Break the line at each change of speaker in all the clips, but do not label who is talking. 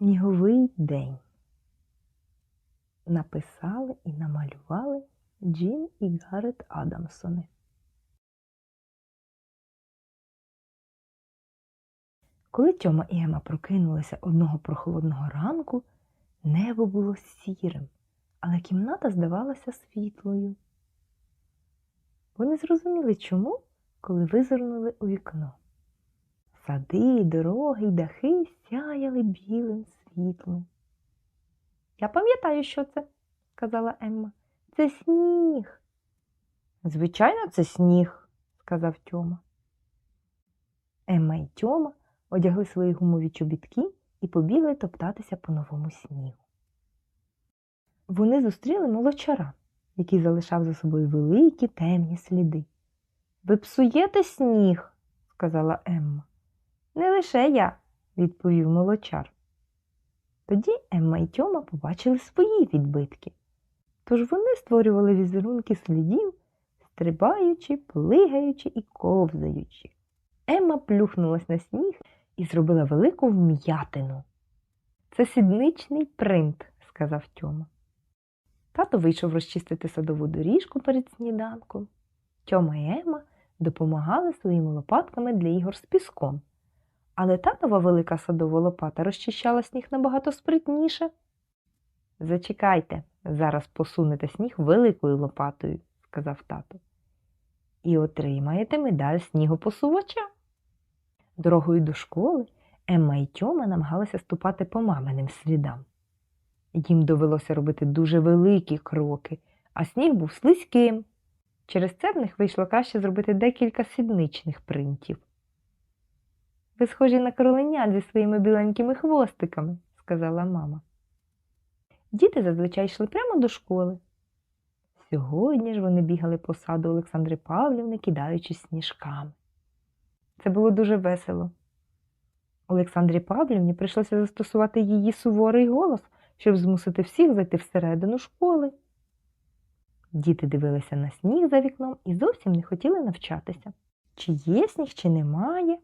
Сніговий день. Написали і намалювали Джін і Гарет Адамсони. Коли Тьома і Ема прокинулися одного прохолодного ранку, небо було сірим, але кімната здавалася світлою. Вони зрозуміли чому, коли визирнули у вікно. Сади, дороги й дахи сяяли білим світлом. Я пам'ятаю, що це, сказала Емма. Це сніг. Звичайно, це сніг, сказав Тьома. Емма і Тьома одягли свої гумові чобітки і побігли топтатися по новому снігу. Вони зустріли молочара, який залишав за собою великі темні сліди. Ви псуєте сніг, сказала Емма. Не лише я, відповів молочар. Тоді Емма і Тьома побачили свої відбитки. Тож вони створювали візерунки слідів, стрибаючи, плигаючи і ковзаючи. Емма плюхнулась на сніг і зробила велику вм'ятину. Це сідничний принт, сказав Тьома. Тато вийшов розчистити садову доріжку перед сніданком. Тьома і Емма допомагали своїми лопатками для ігор з піском. Але татова велика садова лопата розчищала сніг набагато спритніше. Зачекайте, зараз посунете сніг великою лопатою, сказав тато. І отримаєте медаль снігопосувача. Дорогою до школи Емма і Тьома намагалися ступати по маминим слідам. Їм довелося робити дуже великі кроки, а сніг був слизьким. Через це в них вийшло краще зробити декілька сідничних принтів. Ви схожі на кроленят зі своїми біленькими хвостиками, сказала мама. Діти зазвичай йшли прямо до школи. Сьогодні ж вони бігали по саду Олександри Павлівни, кидаючись сніжками. Це було дуже весело. Олександрі Павлівні прийшлося застосувати її суворий голос, щоб змусити всіх зайти всередину школи. Діти дивилися на сніг за вікном і зовсім не хотіли навчатися. Чи є сніг, чи немає,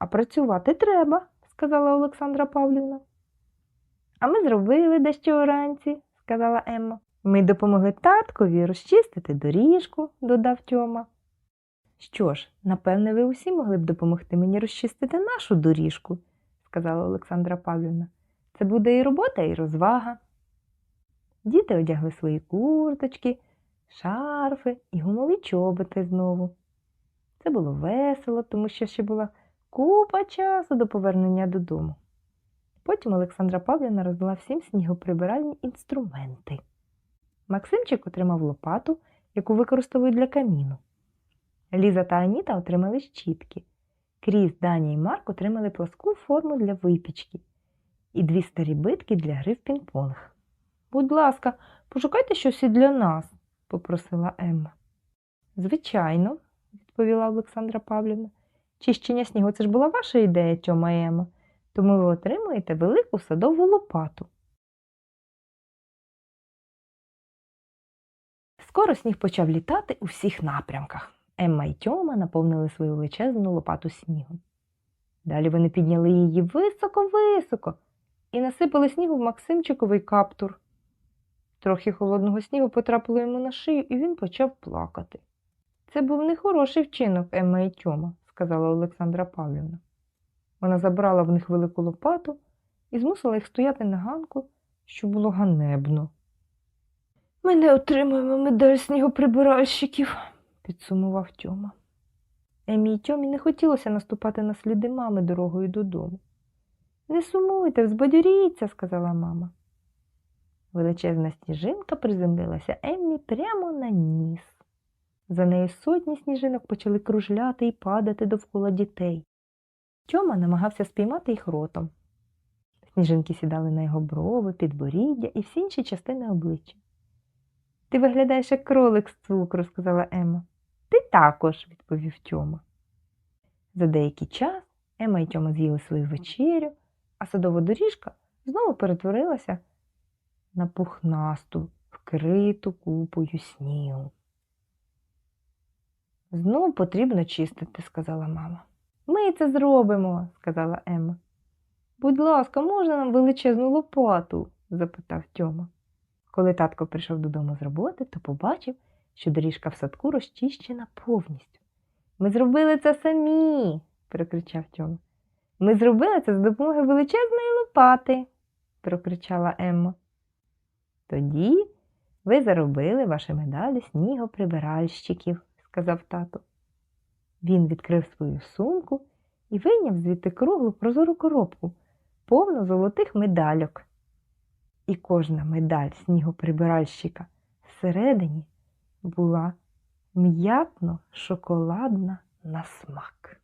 а працювати треба, сказала Олександра Павлівна. А ми зробили дещо уранці, сказала Емма. Ми допомогли таткові розчистити доріжку, додав Тьома. Що ж, напевне, ви усі могли б допомогти мені розчистити нашу доріжку, сказала Олександра Павлівна. Це буде і робота, і розвага. Діти одягли свої курточки, шарфи і гумові чоботи знову. Це було весело, тому що ще була купа часу до повернення додому. Потім Олександра Павлівна роздала всім снігоприбиральні інструменти. Максимчик отримав лопату, яку використовують для каміну. Ліза та Аніта отримали щітки. Кріс, Даня і Марк отримали пласку форму для випічки і дві старі битки для гри в пінг-понг. Будь ласка, пошукайте щось і для нас, попросила Емма. Звичайно, відповіла Олександра Павлівна. Чищення снігу це ж була ваша ідея, Тьома і Емма, тому ви отримуєте велику садову лопату. Скоро сніг почав літати у всіх напрямках. Емма і Тьома наповнили свою величезну лопату снігом. Далі вони підняли її високо-високо і насипали снігу в Максимчиковий каптур. Трохи холодного снігу потрапило йому на шию, і він почав плакати. Це був нехороший вчинок Емма і Тьома, сказала Олександра Павлівна. Вона забрала в них велику лопату і змусила їх стояти на ганку, що було ганебно. Ми не отримуємо медаль снігоприбиральщиків, підсумував Тьома. Емі й Тьомі не хотілося наступати на сліди мами дорогою додому. Не сумуйте, взбадьоріться, сказала мама. Величезна сніжинка приземлилася Еммі прямо на ніс. За нею сотні сніжинок почали кружляти і падати довкола дітей. Тьома намагався спіймати їх ротом. Сніжинки сідали на його брови, підборіддя і всі інші частини обличчя. Ти виглядаєш як кролик з цукру, сказала Емма. Ти також, відповів Тьома. За деякий час Ема і Тьома з'їли свою вечерю, а садова доріжка знову перетворилася на пухнасту, вкриту купою снігу. Знову потрібно чистити, сказала мама. Ми це зробимо, сказала Емма. Будь ласка, можна нам величезну лопату? запитав Тьома. Коли татко прийшов додому з роботи, то побачив, що доріжка в садку розчищена повністю. Ми зробили це самі, прокричав Тьома. Ми зробили це за допомогою величезної лопати, прокричала Емма. Тоді ви заробили ваші медалі снігоприбиральщиків, сказав тато. Він відкрив свою сумку і вийняв звідти круглу прозору коробку, повну золотих медальок. І кожна медаль снігоприбиральщика всередині була м'ятно-шоколадна на смак.